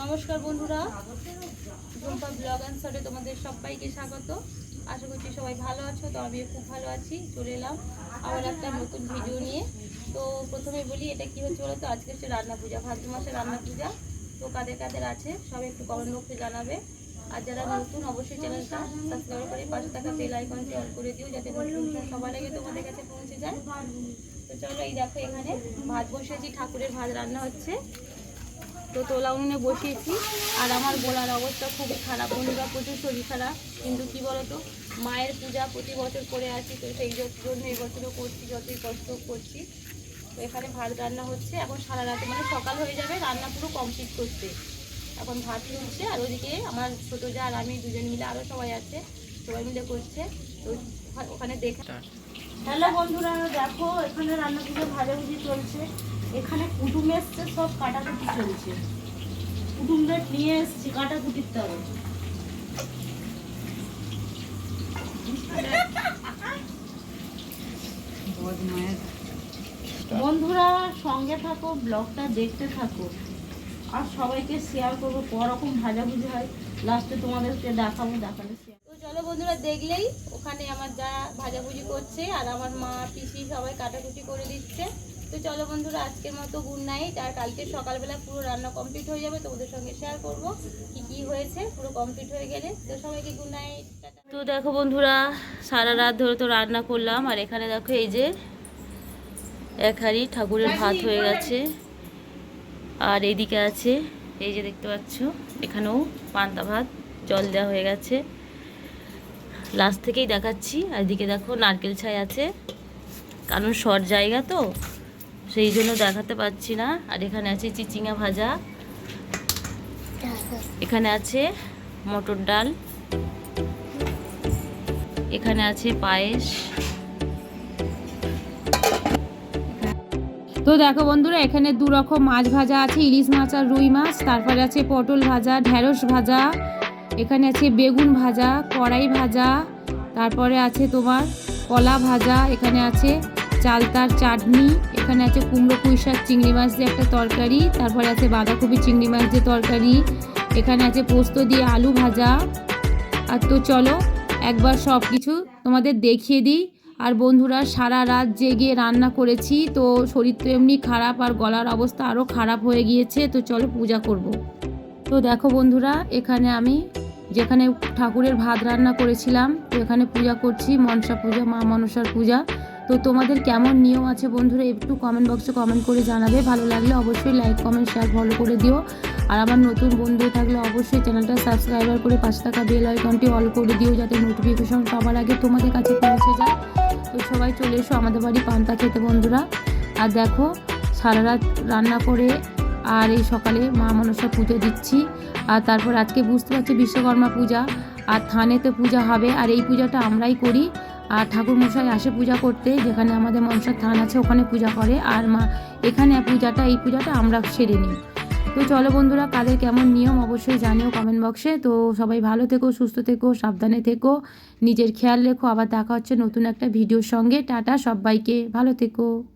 নমস্কার বন্ধুরা। ঝুম্পা ব্লগ অ্যান্সারে তোমাদের সবাইকে স্বাগত। আশা করছি সবাই ভালো আছো, তো আমিও খুব ভালো আছি, চলে এলাম আবার একটা নতুন ভিডিও নিয়ে। তো প্রথমে বলি, এটা কি হচ্ছে বলো তো? আজকে হচ্ছে রান্না পূজা, ভাদ্র মাসের রান্না পূজা। তো কাদের কাদের আছে সবাই একটু কমেন্ট বক্সে জানাবে। আর যারা নতুন, অবশ্যই চ্যানেলটা সাবস্ক্রাইব করে পাশে থাকা বেল আইকনটি অন করে দিও, যাতে সবার আগে তোমাদের কাছে পৌঁছে যায়। তো চলো এই দেখো এখানে ভাত বসিয়েছি, ঠাকুরের ভাত রান্না হচ্ছে। তো তোলা উনুনে বসিয়েছি। আর আমার গোলার অবস্থা খুবই খারাপ বন্ধুরা প্রচুর শরীর খারাপ। কিন্তু কি বলতো মায়ের পূজা প্রতি বছর করে আসি তো সেই জন্য এই বছরও করছি যতই কষ্ট করছি। তো এখানে ভাত রান্না হচ্ছে এখন সারা রাতে মানে সকাল হয়ে যাবে রান্না পুরো কমপ্লিট করতে। এখন ভাত তুলছে আর ওদিকে আমার ছোটো যা আর আমি দুজন মিলে আরও সবাই আছে সবাই মিলে করছে। তো ওখানে দেখা হ্যালো বন্ধুরা দেখো এখানে রান্না পুজো ভাজাভুজি চলছে। এখানে কুটুম এসছে সব কাটাকুটি চলছে। কুটুমদের নিয়ে এসছি কাটাকুটির তবে বন্ধুরা সঙ্গে থাকো ব্লগটা দেখতে থাকো। আর সবাইকে শেয়ার করব করকম ভাজাভুজি হয়। লাস্টে তোমাদেরকে দেখাবো দেখালে তো চলো বন্ধুরা দেখলেই ওখানে আমার যা ভাজাভুজি করছে আর আমার মা পিসি সবাই কাটাকুটি করে দিচ্ছে। তো চলো বন্ধুরা, আজকের মতো গুড নাইট আর কালকে সকালবেলা পুরো রান্না কমপ্লিট হয়ে যাবে, তোমাদের সঙ্গে শেয়ার করব কি কি হয়েছে, পুরো কমপ্লিট হয়ে গেলে। তো সবাইকে গুড নাইট তো দেখো বন্ধুরা, সারা রাত ধরে তো রান্না করলাম, আর এখানে দেখো এই যে এক হাঁড়ি ঠাকুরের ভাত হয়ে গেছে, আর এইদিকে আছে, এই যে দেখতে পাচ্ছ, এখানেও পান্তা ভাত, জল দেওয়া হয়ে গেছে। লাস্ট থেকেই দেখাচ্ছি, আর এদিকে দেখো নারকেল ছাই আছে, কারণ শর্ট জায়গা তো সেই জন্য দেখাতে পাচ্ছি না। আর এখানে আছে চিচিঙা ভাজা। এখানে আছে মটর ডাল। এখানে আছে পায়েস। তো দেখো বন্ধুরা, এখানে দু রকম মাছ ভাজা আছে, ইলিশ মাছ আর রুই মাছ। তারপরে আছে পটল ভাজা, ঢ্যাঁড়স ভাজা। এখানে আছে বেগুন ভাজা, কড়াই ভাজা। তারপরে আছে তোমার কলা ভাজা। এখানে আছে চালতার চাটনি। এখানে আছে কুমড়ো পুঁই শাক, চিংড়ি মাছ দিয়ে একটা তরকারি, তারপরে আছে বাঁধাকপি, চিংড়ি মাছ দিয়ে তরকারি, এখানে আছে পোস্ত দিয়ে আলু ভাজা। আর তো চলো, একবার সব কিছু তোমাদের দেখিয়ে দিই। আর বন্ধুরা, সারা রাত জেগে রান্না করেছি, তো শরীর তো এমনি খারাপ আর গলার অবস্থা আরও খারাপ হয়ে গিয়েছে, তো চলো পূজা করব। তো দেখো বন্ধুরা, এখানে আমি যেখানে ঠাকুরের ভাত রান্না করেছিলাম, তো এখানে পূজা করছি, মনসা পূজা, মা মনসার পূজা। তো তোমাদের কেমন নিয়ম আছে বন্ধুরা একটু কমেন্ট বক্সে কমেন্ট করে জানাবে। ভালো লাগলে অবশ্যই লাইক কমেন্ট শেয়ার ফলো করে দিও। আর আমার নতুন বন্ধু থাকলে অবশ্যই চ্যানেলটা সাবস্ক্রাইবার করে পাশে থাকা বেল আইকনটি অল করে দিও যাতে নোটিফিকেশন সবার আগে তোমাদের কাছে পৌঁছে যায়। তো সবাই চলে এসো আমাদের বাড়ি পান্তা খেতে বন্ধুরা। আর দেখো, সারা রাত রান্না করে আর এই সকালে মা মনসা পুজো দিচ্ছি। আর তারপর আজকে বুঝতে পারছি বিশ্বকর্মা পূজা। আর থানেতে পূজা হবে। আর এই পূজাটা আমরাই করি। আর ঠাকুর মশাই আসে পূজা করতে, যেখানে আমাদের মনসার থান আছে, ওখানে পূজা করে। আর মা, এখানে পূজাটা, এই পূজাটা আমরা সেরে নিই। তো চলো বন্ধুরা, কাদের কেমন নিয়ম অবশ্যই জানিও কমেন্ট বক্সে তো সবাই ভালো থেকো, সুস্থ থেকো, সাবধানে থেকো, নিজের খেয়াল রেখো। আবার দেখা হচ্ছে নতুন একটা ভিডিওর সঙ্গে। টাটা সবাইকে, ভালো থেকো।